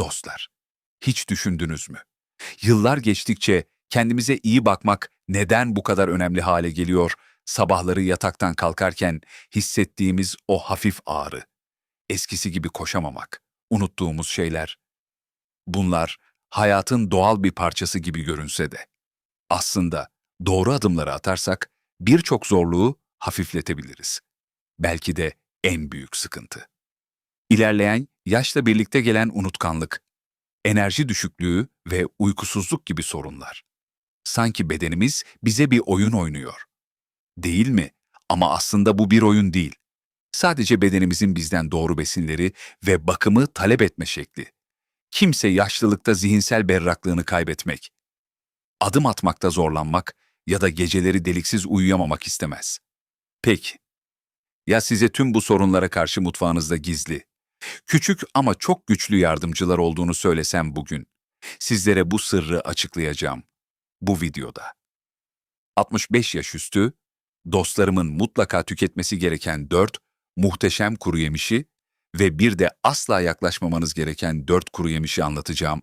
Dostlar, hiç düşündünüz mü? Yıllar geçtikçe kendimize iyi bakmak neden bu kadar önemli hale geliyor? Sabahları yataktan kalkarken hissettiğimiz o hafif ağrı, eskisi gibi koşamamak, unuttuğumuz şeyler. Bunlar hayatın doğal bir parçası gibi görünse de aslında doğru adımları atarsak birçok zorluğu hafifletebiliriz. Belki de en büyük sıkıntı. İlerleyen, yaşla birlikte gelen unutkanlık, enerji düşüklüğü ve uykusuzluk gibi sorunlar. Sanki bedenimiz bize bir oyun oynuyor. Değil mi? Ama aslında bu bir oyun değil. Sadece bedenimizin bizden doğru besinleri ve bakımı talep etme şekli. Kimse yaşlılıkta zihinsel berraklığını kaybetmek, adım atmakta zorlanmak ya da geceleri deliksiz uyuyamamak istemez. Peki, ya size tüm bu sorunlara karşı mutfağınızda gizli, küçük ama çok güçlü yardımcılar olduğunu söylesem bugün? Sizlere bu sırrı açıklayacağım bu videoda. 65 yaş üstü, dostlarımın mutlaka tüketmesi gereken 4 muhteşem kuru yemişi ve bir de asla yaklaşmamanız gereken 4 kuru yemişi anlatacağım.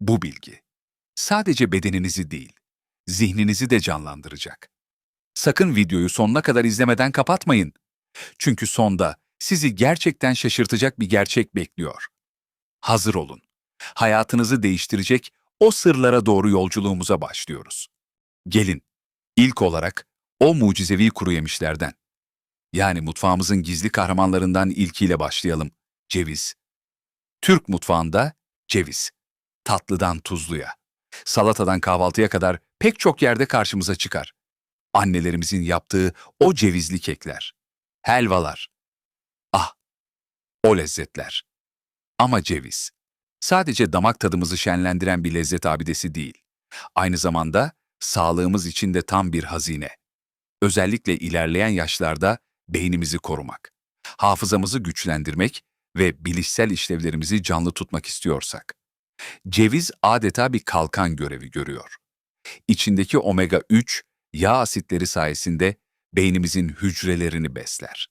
Bu bilgi sadece bedeninizi değil, zihninizi de canlandıracak. Sakın videoyu sonuna kadar izlemeden kapatmayın. Çünkü sonda sizi gerçekten şaşırtacak bir gerçek bekliyor. Hazır olun. Hayatınızı değiştirecek o sırlara doğru yolculuğumuza başlıyoruz. Gelin, ilk olarak o mucizevi kuru yemişlerden. Yani mutfağımızın gizli kahramanlarından ilkiyle başlayalım. Ceviz. Türk mutfağında ceviz. Tatlıdan tuzluya, salatadan kahvaltıya kadar pek çok yerde karşımıza çıkar. Annelerimizin yaptığı o cevizli kekler, helvalar. O lezzetler. Ama ceviz, sadece damak tadımızı şenlendiren bir lezzet abidesi değil. Aynı zamanda sağlığımız için de tam bir hazine. Özellikle ilerleyen yaşlarda beynimizi korumak, hafızamızı güçlendirmek ve bilişsel işlevlerimizi canlı tutmak istiyorsak. Ceviz adeta bir kalkan görevi görüyor. İçindeki omega 3 yağ asitleri sayesinde beynimizin hücrelerini besler.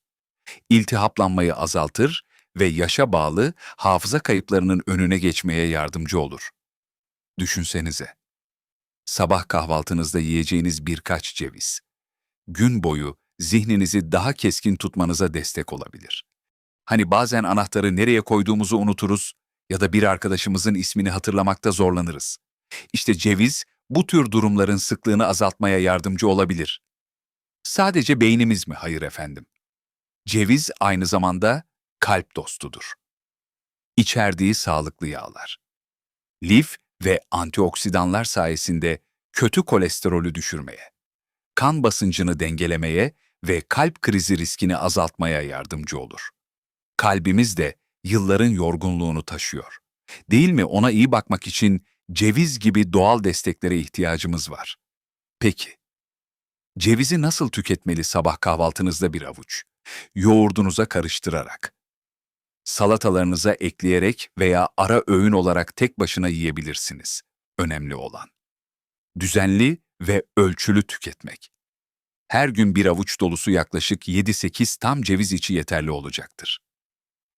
İltihaplanmayı azaltır ve yaşa bağlı hafıza kayıplarının önüne geçmeye yardımcı olur. Düşünsenize. Sabah kahvaltınızda yiyeceğiniz birkaç ceviz. Gün boyu zihninizi daha keskin tutmanıza destek olabilir. Hani bazen anahtarı nereye koyduğumuzu unuturuz ya da bir arkadaşımızın ismini hatırlamakta zorlanırız. İşte ceviz bu tür durumların sıklığını azaltmaya yardımcı olabilir. Sadece beynimiz mi? Hayır efendim. Ceviz aynı zamanda kalp dostudur. İçerdiği sağlıklı yağlar. Lif ve antioksidanlar sayesinde kötü kolesterolü düşürmeye, kan basıncını dengelemeye ve kalp krizi riskini azaltmaya yardımcı olur. Kalbimiz de yılların yorgunluğunu taşıyor. Değil mi ona iyi bakmak için ceviz gibi doğal desteklere ihtiyacımız var. Peki, cevizi nasıl tüketmeli sabah kahvaltınızda bir avuç? Yoğurdunuza karıştırarak. Salatalarınıza ekleyerek veya ara öğün olarak tek başına yiyebilirsiniz. Önemli olan. Düzenli ve ölçülü tüketmek. Her gün bir avuç dolusu yaklaşık 7-8 tam ceviz içi yeterli olacaktır.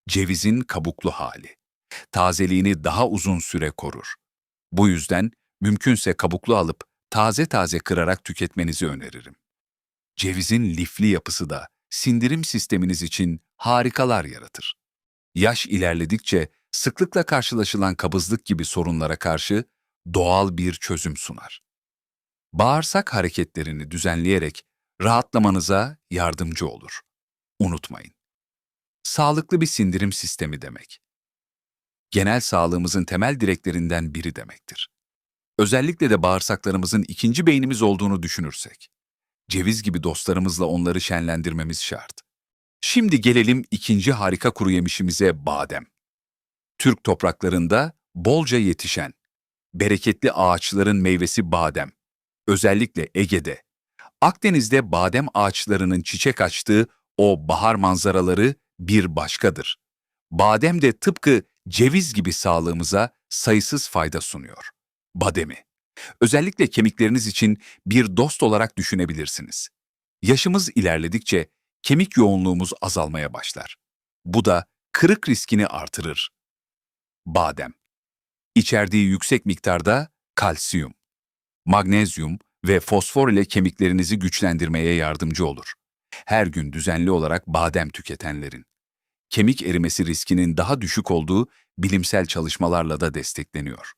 Cevizin kabuklu hali. Tazeliğini daha uzun süre korur. Bu yüzden mümkünse kabuklu alıp taze taze kırarak tüketmenizi öneririm. Cevizin lifli yapısı da sindirim sisteminiz için harikalar yaratır. Yaş ilerledikçe sıklıkla karşılaşılan kabızlık gibi sorunlara karşı doğal bir çözüm sunar. Bağırsak hareketlerini düzenleyerek rahatlamanıza yardımcı olur. Unutmayın. Sağlıklı bir sindirim sistemi demek. Genel sağlığımızın temel direklerinden biri demektir. Özellikle de bağırsaklarımızın ikinci beynimiz olduğunu düşünürsek. Ceviz gibi dostlarımızla onları şenlendirmemiz şart. Şimdi gelelim ikinci harika kuru yemişimize badem. Türk topraklarında bolca yetişen, bereketli ağaçların meyvesi badem. Özellikle Ege'de. Akdeniz'de badem ağaçlarının çiçek açtığı o bahar manzaraları bir başkadır. Badem de tıpkı ceviz gibi sağlığımıza sayısız fayda sunuyor. Bademi. Özellikle kemikleriniz için bir dost olarak düşünebilirsiniz. Yaşımız ilerledikçe kemik yoğunluğumuz azalmaya başlar. Bu da kırık riskini artırır. Badem. İçerdiği yüksek miktarda kalsiyum, magnezyum ve fosfor ile kemiklerinizi güçlendirmeye yardımcı olur. Her gün düzenli olarak badem tüketenlerin. Kemik erimesi riskinin daha düşük olduğu bilimsel çalışmalarla da destekleniyor.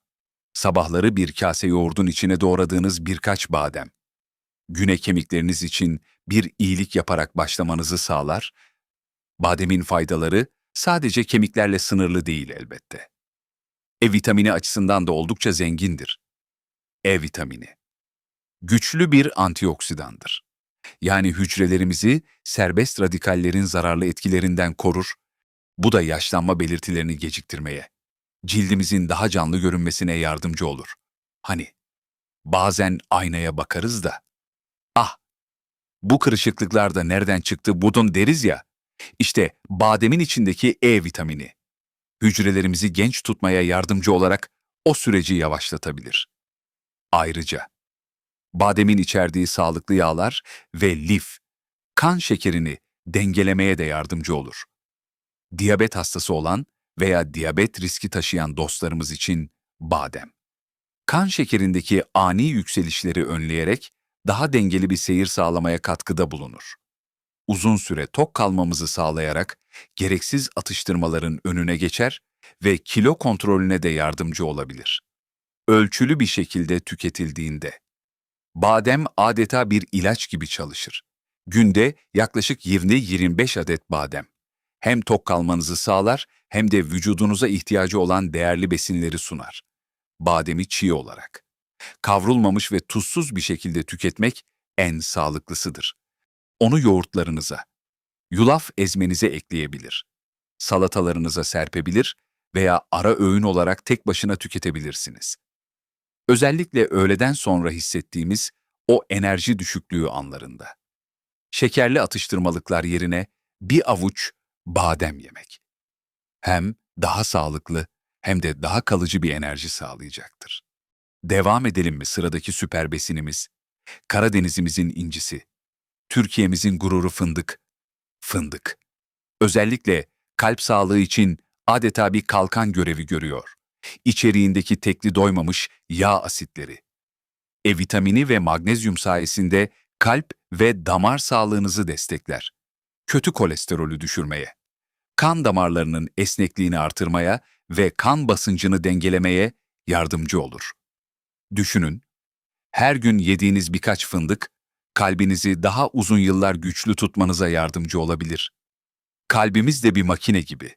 Sabahları bir kase yoğurdun içine doğradığınız birkaç badem. Güne kemikleriniz için bir iyilik yaparak başlamanızı sağlar. Bademin faydaları sadece kemiklerle sınırlı değil elbette. E vitamini açısından da oldukça zengindir. E vitamini. Güçlü bir antioksidandır. Yani hücrelerimizi serbest radikallerin zararlı etkilerinden korur. Bu da yaşlanma belirtilerini geciktirmeye, cildimizin daha canlı görünmesine yardımcı olur. Hani bazen aynaya bakarız da, bu kırışıklıklar da nereden çıktı budun deriz ya, işte bademin içindeki E vitamini. Hücrelerimizi genç tutmaya yardımcı olarak o süreci yavaşlatabilir. Ayrıca bademin içerdiği sağlıklı yağlar ve lif, kan şekerini dengelemeye de yardımcı olur. Diyabet hastası olan veya diyabet riski taşıyan dostlarımız için badem. Kan şekerindeki ani yükselişleri önleyerek daha dengeli bir seyir sağlamaya katkıda bulunur. Uzun süre tok kalmamızı sağlayarak gereksiz atıştırmaların önüne geçer ve kilo kontrolüne de yardımcı olabilir. Ölçülü bir şekilde tüketildiğinde. Badem adeta bir ilaç gibi çalışır. Günde yaklaşık 20-25 adet badem. Hem tok kalmanızı sağlar hem de vücudunuza ihtiyacı olan değerli besinleri sunar. Bademi çiğ olarak. Kavrulmamış ve tuzsuz bir şekilde tüketmek en sağlıklısıdır. Onu yoğurtlarınıza, yulaf ezmenize ekleyebilir. Salatalarınıza serpebilir veya ara öğün olarak tek başına tüketebilirsiniz. Özellikle öğleden sonra hissettiğimiz o enerji düşüklüğü anlarında. Şekerli atıştırmalıklar yerine bir avuç badem yemek. Hem daha sağlıklı hem de daha kalıcı bir enerji sağlayacaktır. Devam edelim mi sıradaki süper besinimiz? Karadenizimizin incisi. Türkiye'mizin gururu fındık. Fındık. Özellikle kalp sağlığı için adeta bir kalkan görevi görüyor. İçeriğindeki tekli doymamış yağ asitleri. E vitamini ve magnezyum sayesinde kalp ve damar sağlığınızı destekler. Kötü kolesterolü düşürmeye, kan damarlarının esnekliğini artırmaya ve kan basıncını dengelemeye yardımcı olur. Düşünün, her gün yediğiniz birkaç fındık, kalbinizi daha uzun yıllar güçlü tutmanıza yardımcı olabilir. Kalbimiz de bir makine gibi.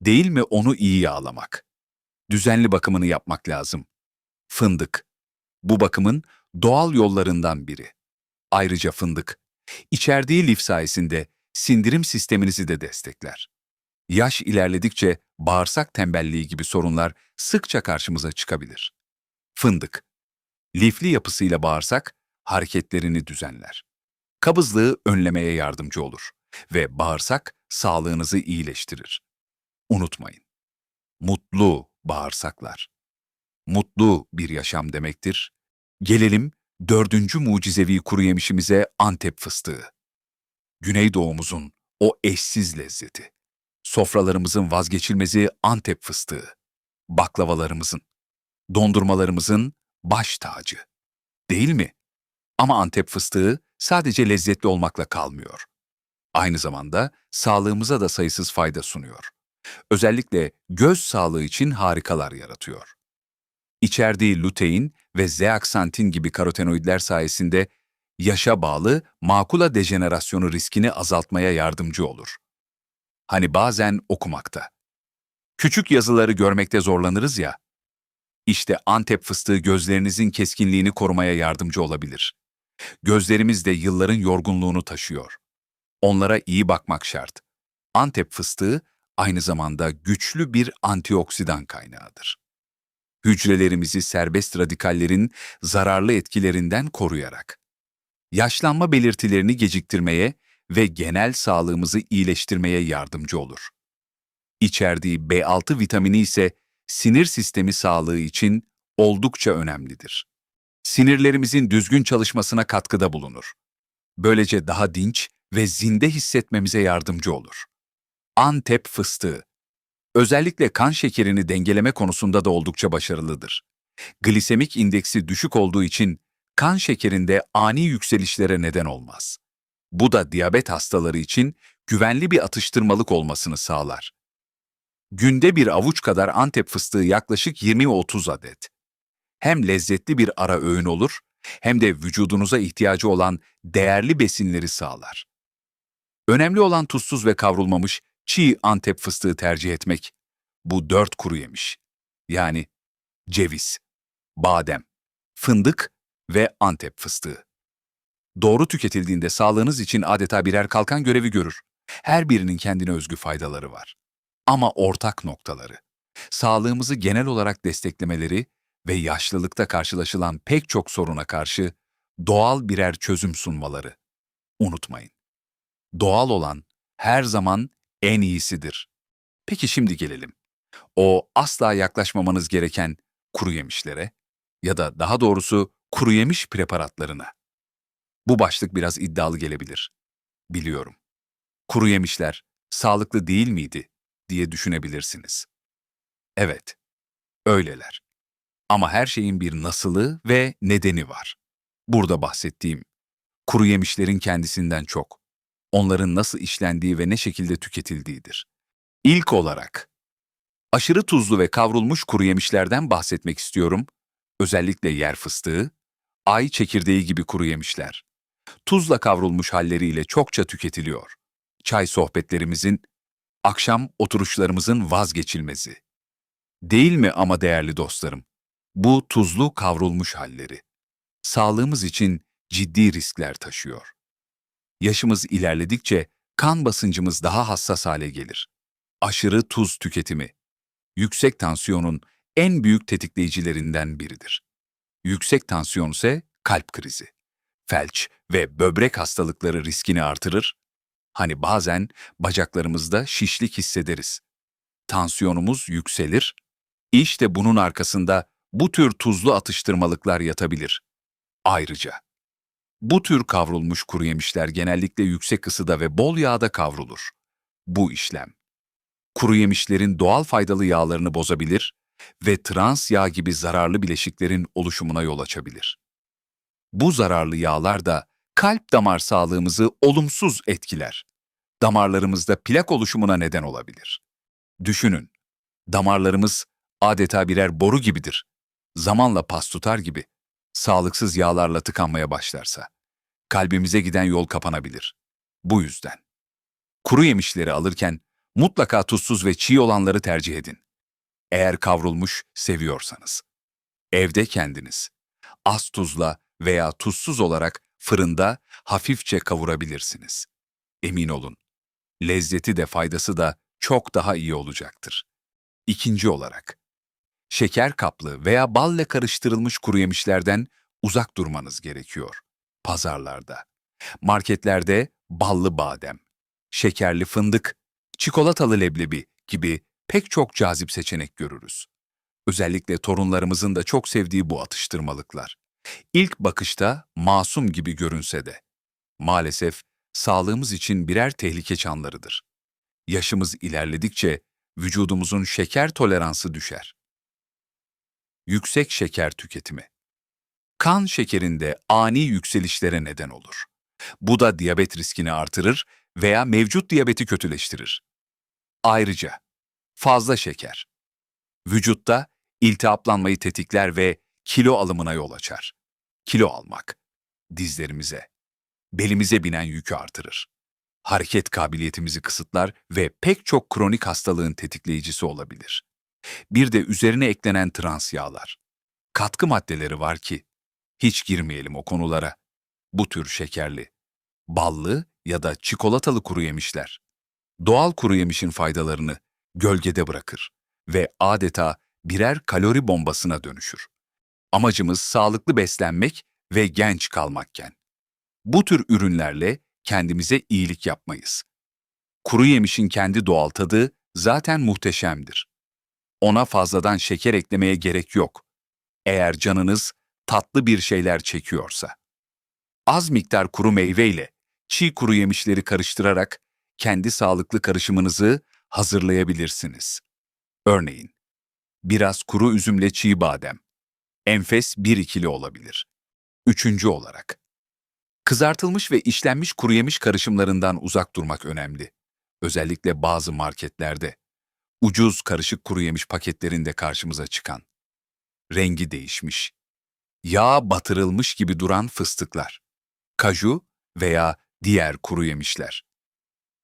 Değil mi onu iyi yağlamak? Düzenli bakımını yapmak lazım. Fındık. Bu bakımın doğal yollarından biri. Ayrıca fındık, içerdiği lif sayesinde sindirim sisteminizi de destekler. Yaş ilerledikçe bağırsak tembelliği gibi sorunlar sıkça karşımıza çıkabilir. Fındık. Lifli yapısıyla bağırsak hareketlerini düzenler. Kabızlığı önlemeye yardımcı olur ve bağırsak sağlığınızı iyileştirir. Unutmayın. Mutlu bağırsaklar. Mutlu bir yaşam demektir. Gelelim dördüncü mucizevi kuru yemişimize Antep fıstığı. Güneydoğumuzun o eşsiz lezzeti. Sofralarımızın vazgeçilmezi Antep fıstığı. Baklavalarımızın, dondurmalarımızın baş tacı. Değil mi? Ama Antep fıstığı sadece lezzetli olmakla kalmıyor. Aynı zamanda sağlığımıza da sayısız fayda sunuyor. Özellikle göz sağlığı için harikalar yaratıyor. İçerdiği lutein ve zeaksantin gibi karotenoidler sayesinde yaşa bağlı makula dejenerasyonu riskini azaltmaya yardımcı olur. Hani bazen okumakta. Küçük yazıları görmekte zorlanırız ya. İşte Antep fıstığı gözlerinizin keskinliğini korumaya yardımcı olabilir. Gözlerimiz de yılların yorgunluğunu taşıyor. Onlara iyi bakmak şart. Antep fıstığı aynı zamanda güçlü bir antioksidan kaynağıdır. Hücrelerimizi serbest radikallerin zararlı etkilerinden koruyarak, yaşlanma belirtilerini geciktirmeye ve genel sağlığımızı iyileştirmeye yardımcı olur. İçerdiği B6 vitamini ise sinir sistemi sağlığı için oldukça önemlidir. Sinirlerimizin düzgün çalışmasına katkıda bulunur. Böylece daha dinç ve zinde hissetmemize yardımcı olur. Antep fıstığı Özellikle kan şekerini dengeleme konusunda da oldukça başarılıdır. Glisemik indeksi düşük olduğu için kan şekerinde ani yükselişlere neden olmaz. Bu da diyabet hastaları için güvenli bir atıştırmalık olmasını sağlar. Günde bir avuç kadar Antep fıstığı yaklaşık 20-30 adet. Hem lezzetli bir ara öğün olur, hem de vücudunuza ihtiyacı olan değerli besinleri sağlar. Önemli olan tuzsuz ve kavrulmamış çiğ Antep fıstığı tercih etmek. Bu dört kuru yemiş. Yani ceviz, badem, fındık ve Antep fıstığı. Doğru tüketildiğinde sağlığınız için adeta birer kalkan görevi görür. Her birinin kendine özgü faydaları var. Ama ortak noktaları, sağlığımızı genel olarak desteklemeleri ve yaşlılıkta karşılaşılan pek çok soruna karşı doğal birer çözüm sunmaları. Unutmayın. Doğal olan her zaman en iyisidir. Peki şimdi gelelim. O asla yaklaşmamanız gereken kuru yemişlere ya da daha doğrusu kuru yemiş preparatlarına. Bu başlık biraz iddialı gelebilir. Biliyorum. Kuru yemişler sağlıklı değil miydi diye düşünebilirsiniz. Evet, öyleler. Ama her şeyin bir nasılı ve nedeni var. Burada bahsettiğim kuru yemişlerin kendisinden çok, onların nasıl işlendiği ve ne şekilde tüketildiğidir. İlk olarak, aşırı tuzlu ve kavrulmuş kuru yemişlerden bahsetmek istiyorum. Özellikle yer fıstığı, ay çekirdeği gibi kuru yemişler. Tuzla kavrulmuş halleriyle çokça tüketiliyor. Çay sohbetlerimizin, akşam oturuşlarımızın vazgeçilmezi. Değil mi ama değerli dostlarım? Bu tuzlu kavrulmuş halleri. Sağlığımız için ciddi riskler taşıyor. Yaşımız ilerledikçe kan basıncımız daha hassas hale gelir. Aşırı tuz tüketimi, yüksek tansiyonun en büyük tetikleyicilerinden biridir. Yüksek tansiyon ise kalp krizi, felç ve böbrek hastalıkları riskini artırır. Hani bazen bacaklarımızda şişlik hissederiz. Tansiyonumuz yükselir. İşte bunun arkasında bu tür tuzlu atıştırmalıklar yatabilir. Ayrıca, bu tür kavrulmuş kuru yemişler genellikle yüksek ısıda ve bol yağda kavrulur. Bu işlem, kuru yemişlerin doğal faydalı yağlarını bozabilir ve trans yağ gibi zararlı bileşiklerin oluşumuna yol açabilir. Bu zararlı yağlar da kalp damar sağlığımızı olumsuz etkiler. Damarlarımızda plak oluşumuna neden olabilir. Düşünün, damarlarımız adeta birer boru gibidir. Zamanla pas tutar gibi, sağlıksız yağlarla tıkanmaya başlarsa, kalbimize giden yol kapanabilir. Bu yüzden. Kuru yemişleri alırken mutlaka tuzsuz ve çiğ olanları tercih edin. Eğer kavrulmuş seviyorsanız. Evde kendiniz. Az tuzla veya tuzsuz olarak fırında hafifçe kavurabilirsiniz. Emin olun, lezzeti de faydası da çok daha iyi olacaktır. İkinci olarak, şeker kaplı veya balla karıştırılmış kuru yemişlerden uzak durmanız gerekiyor. Pazarlarda, marketlerde ballı badem, şekerli fındık, çikolatalı leblebi gibi pek çok cazip seçenek görürüz. Özellikle torunlarımızın da çok sevdiği bu atıştırmalıklar. İlk bakışta masum gibi görünse de, maalesef sağlığımız için birer tehlike çanlarıdır. Yaşımız ilerledikçe vücudumuzun şeker toleransı düşer. Yüksek şeker tüketimi. Kan şekerinde ani yükselişlere neden olur. Bu da diyabet riskini artırır veya mevcut diyabeti kötüleştirir. Ayrıca fazla şeker. Vücutta iltihaplanmayı tetikler ve kilo alımına yol açar. Kilo almak, dizlerimize, belimize binen yükü artırır. Hareket kabiliyetimizi kısıtlar ve pek çok kronik hastalığın tetikleyicisi olabilir. Bir de üzerine eklenen trans yağlar. Katkı maddeleri var ki, hiç girmeyelim o konulara. Bu tür şekerli, ballı ya da çikolatalı kuru yemişler. Doğal kuru yemişin faydalarını gölgede bırakır ve adeta birer kalori bombasına dönüşür. Amacımız sağlıklı beslenmek ve genç kalmakken. Bu tür ürünlerle kendimize iyilik yapmayız. Kuru yemişin kendi doğal tadı zaten muhteşemdir. Ona fazladan şeker eklemeye gerek yok. Eğer canınız tatlı bir şeyler çekiyorsa. Az miktar kuru meyveyle çiğ kuru yemişleri karıştırarak kendi sağlıklı karışımınızı hazırlayabilirsiniz. Örneğin, biraz kuru üzümle çiğ badem. Enfes bir ikili olabilir. Üçüncü olarak, kızartılmış ve işlenmiş kuru yemiş karışımlarından uzak durmak önemli. Özellikle bazı marketlerde. Ucuz karışık kuru yemiş paketlerinde karşımıza çıkan. Rengi değişmiş. Yağ batırılmış gibi duran fıstıklar. Kaju veya diğer kuru yemişler.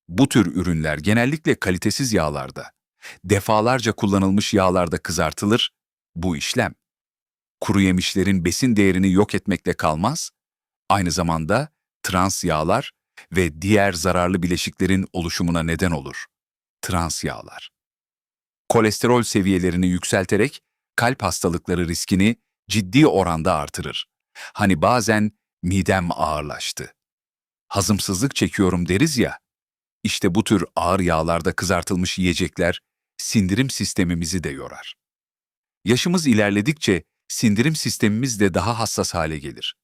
Bu tür ürünler genellikle kalitesiz yağlarda, defalarca kullanılmış yağlarda kızartılır. Bu işlem, kuru yemişlerin besin değerini yok etmekle kalmaz, aynı zamanda trans yağlar ve diğer zararlı bileşiklerin oluşumuna neden olur. Trans yağlar. Kolesterol seviyelerini yükselterek kalp hastalıkları riskini ciddi oranda artırır. Hani bazen midem ağırlaştı. Hazımsızlık çekiyorum deriz ya. İşte bu tür ağır yağlarda kızartılmış yiyecekler sindirim sistemimizi de yorar. Yaşımız ilerledikçe sindirim sistemimiz de daha hassas hale gelir.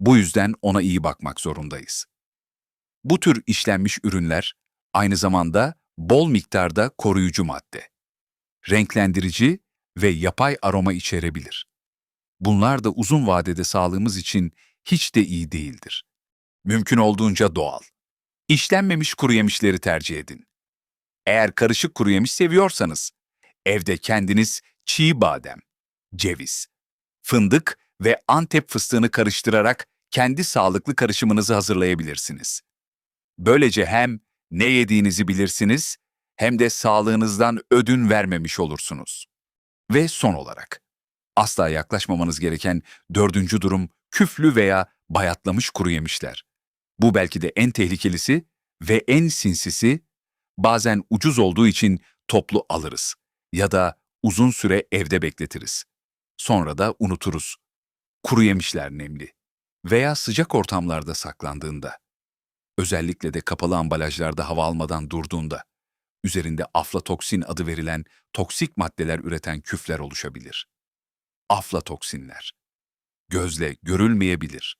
Bu yüzden ona iyi bakmak zorundayız. Bu tür işlenmiş ürünler aynı zamanda bol miktarda koruyucu madde, renklendirici ve yapay aroma içerebilir. Bunlar da uzun vadede sağlığımız için hiç de iyi değildir. Mümkün olduğunca doğal. İşlenmemiş kuru yemişleri tercih edin. Eğer karışık kuru yemiş seviyorsanız, evde kendiniz çiğ badem, ceviz, fındık ve antep fıstığını karıştırarak kendi sağlıklı karışımınızı hazırlayabilirsiniz. Böylece hem ne yediğinizi bilirsiniz hem de sağlığınızdan ödün vermemiş olursunuz. Ve son olarak, asla yaklaşmamanız gereken dördüncü durum küflü veya bayatlamış kuru yemişler. Bu belki de en tehlikelisi ve en sinsisi, bazen ucuz olduğu için toplu alırız ya da uzun süre evde bekletiriz. Sonra da unuturuz. Kuru yemişler nemli veya sıcak ortamlarda saklandığında, özellikle de kapalı ambalajlarda hava almadan durduğunda, üzerinde aflatoksin adı verilen toksik maddeler üreten küfler oluşabilir. Aflatoksinler. Gözle görülmeyebilir.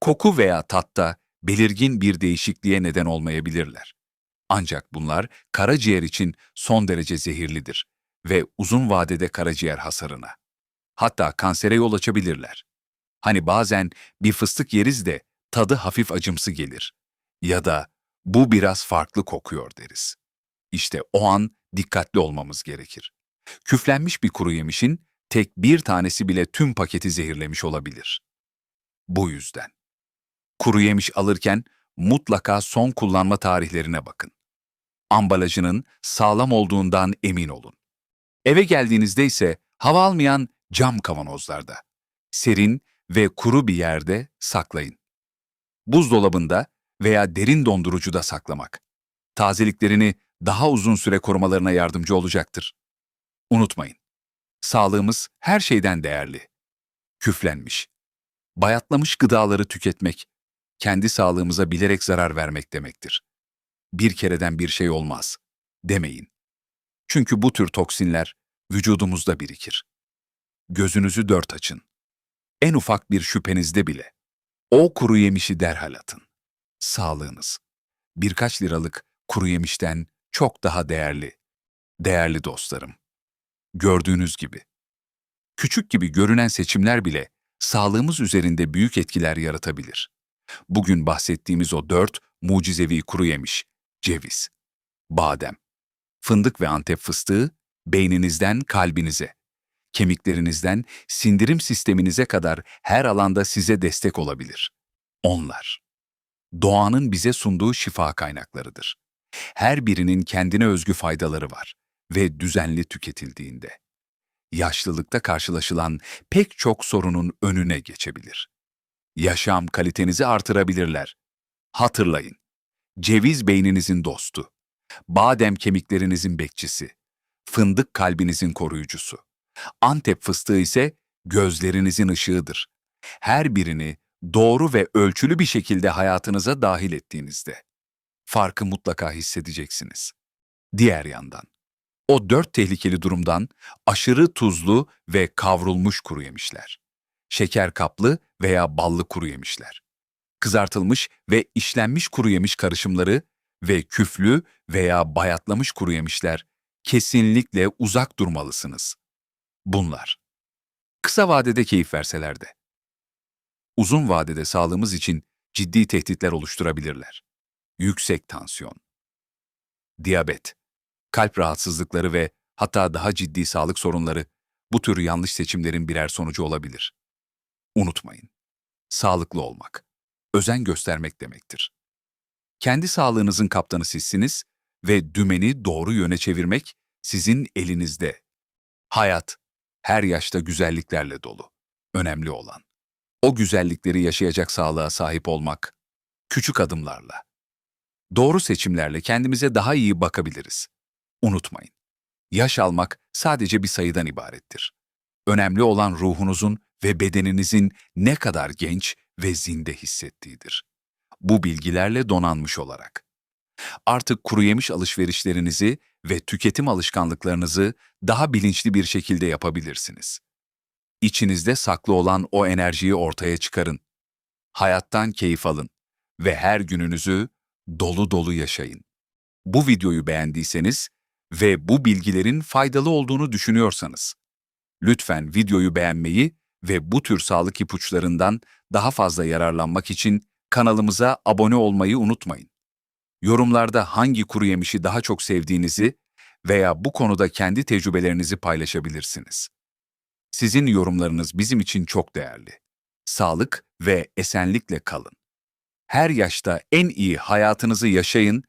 Koku veya tatta belirgin bir değişikliğe neden olmayabilirler. Ancak bunlar karaciğer için son derece zehirlidir ve uzun vadede karaciğer hasarına, hatta kansere yol açabilirler. Hani bazen bir fıstık yeriz de tadı hafif acımsı gelir ya da bu biraz farklı kokuyor deriz. İşte o an dikkatli olmamız gerekir. Küflenmiş bir kuru yemişin tek bir tanesi bile tüm paketi zehirlemiş olabilir. Bu yüzden kuru yemiş alırken mutlaka son kullanma tarihlerine bakın. Ambalajının sağlam olduğundan emin olun. Eve geldiğinizde ise hava almayan cam kavanozlarda, serin ve kuru bir yerde saklayın. Buzdolabında veya derin dondurucuda saklamak. Tazeliklerini daha uzun süre korumalarına yardımcı olacaktır. Unutmayın, sağlığımız her şeyden değerli. Küflenmiş, bayatlamış gıdaları tüketmek, kendi sağlığımıza bilerek zarar vermek demektir. Bir kereden bir şey olmaz, demeyin. Çünkü bu tür toksinler vücudumuzda birikir. Gözünüzü dört açın. En ufak bir şüphenizde bile. O kuru yemişi derhal atın. Sağlığınız. Birkaç liralık kuru yemişten çok daha değerli. Değerli dostlarım. Gördüğünüz gibi. Küçük gibi görünen seçimler bile sağlığımız üzerinde büyük etkiler yaratabilir. Bugün bahsettiğimiz o dört mucizevi kuru yemiş, ceviz, badem, fındık ve antep fıstığı beyninizden kalbinize, kemiklerinizden sindirim sisteminize kadar her alanda size destek olabilir. Onlar, doğanın bize sunduğu şifa kaynaklarıdır. Her birinin kendine özgü faydaları var ve düzenli tüketildiğinde. Yaşlılıkta karşılaşılan pek çok sorunun önüne geçebilir. Yaşam kalitenizi artırabilirler. Hatırlayın, ceviz beyninizin dostu, badem kemiklerinizin bekçisi, fındık kalbinizin koruyucusu, antep fıstığı ise gözlerinizin ışığıdır. Her birini doğru ve ölçülü bir şekilde hayatınıza dahil ettiğinizde farkı mutlaka hissedeceksiniz. Diğer yandan, o dört tehlikeli durumdan aşırı tuzlu ve kavrulmuş kuru yemişler, şeker kaplı veya ballı kuru yemişler, kızartılmış ve işlenmiş kuru yemiş karışımları ve küflü veya bayatlamış kuru yemişler kesinlikle uzak durmalısınız. Bunlar. Kısa vadede keyif verseler de. Uzun vadede sağlığımız için ciddi tehditler oluşturabilirler. Yüksek tansiyon, diyabet, kalp rahatsızlıkları ve hatta daha ciddi sağlık sorunları bu tür yanlış seçimlerin birer sonucu olabilir. Unutmayın, sağlıklı olmak, özen göstermek demektir. Kendi sağlığınızın kaptanı sizsiniz ve dümeni doğru yöne çevirmek sizin elinizde. Hayat, her yaşta güzelliklerle dolu. Önemli olan, o güzellikleri yaşayacak sağlığa sahip olmak, küçük adımlarla. Doğru seçimlerle kendimize daha iyi bakabiliriz. Unutmayın, yaş almak sadece bir sayıdan ibarettir. Önemli olan ruhunuzun ve bedeninizin ne kadar genç ve zinde hissettiğidir. Bu bilgilerle donanmış olarak. Artık kuru yemiş alışverişlerinizi ve tüketim alışkanlıklarınızı daha bilinçli bir şekilde yapabilirsiniz. İçinizde saklı olan o enerjiyi ortaya çıkarın. Hayattan keyif alın ve her gününüzü dolu dolu yaşayın. Bu videoyu beğendiyseniz ve bu bilgilerin faydalı olduğunu düşünüyorsanız, lütfen videoyu beğenmeyi ve bu tür sağlık ipuçlarından daha fazla yararlanmak için kanalımıza abone olmayı unutmayın. Yorumlarda hangi kuru yemişi daha çok sevdiğinizi veya bu konuda kendi tecrübelerinizi paylaşabilirsiniz. Sizin yorumlarınız bizim için çok değerli. Sağlık ve esenlikle kalın. Her yaşta en iyi hayatınızı yaşayın